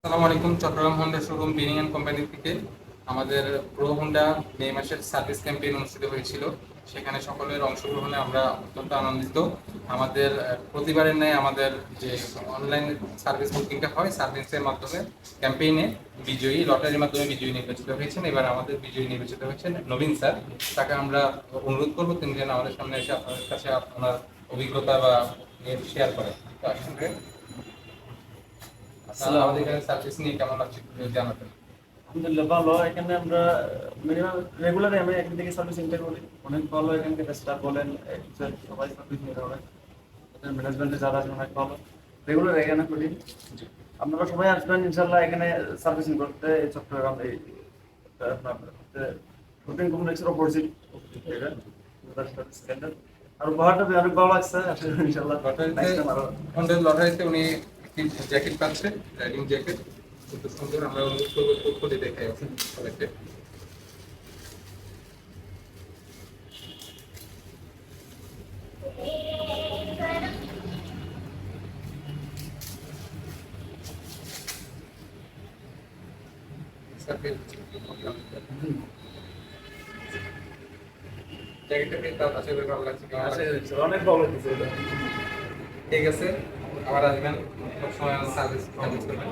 আসসালামু আলাইকুম, Chattogram Honda showroom বিনিং অ্যান্ড কোম্পানি থেকে। আমাদের প্রো হোন্ডা মে মাসের সার্ভিস ক্যাম্পেইন অনুষ্ঠিত হয়েছিল। সেখানে সকলের অংশগ্রহণে আমরা অত্যন্ত আনন্দিত। আমাদের প্রতিবারের ন্যায় আমাদের যে অনলাইন সার্ভিস বুকিংটা হয় সার্ভিসের মাধ্যমে ক্যাম্পেইনে বিজয়ী, লটারির মাধ্যমে বিজয়ী নির্বাচিত হয়েছেন। এবার আমাদের বিজয়ী নির্বাচিত হয়েছেন নবীন স্যার। তাকে আমরা অনুরোধ করব, তিনি যেন আমাদের সামনে এসে আপনাদের কাছে আপনার অভিজ্ঞতা বা শেয়ার করেন। তো আসুন রে। আপনারা আমাদের এখানে সার্ভিস নিয়ে কেমন লাগছে জানাবেন। আলহামদুলিল্লাহ ভালো। এখানে আমরা মিনিমাম রেগুলার আমি এখান থেকে সার্ভিসিংটা করি। অনেক ভালো এখানকার স্টাফ বলেন সবাই সার্ভিস নিতে হবে ম্যানেজমেন্টে যারা আছেন অনেক ভালো। রেগুলার এখানে করি। আপনারা সবাই আসবেন ইনশাল্লাহ এখানে সার্ভিসিং করতে। এই চট্টগ্রাম এই রুটিন কমপ্লেক্সের অপোজিট আর উপহারটা অনেক ভালো লাগছে। ইনশাল্লাহ লটারিতে উনি জ্যাকেট পাচ্ছে রাইডিং জ্যাকেট। খুব সুন্দর আমরা অনুরোধ করব করে দেখাই সবাইকে। জ্যাকেটটা পেয়ে তার কাছে ভালো লাগছে। অনেক ভালো লাগছে ঠিক আছে। আবার আসবেন। সব সময় সার্ভিস সার্ভিস করবেন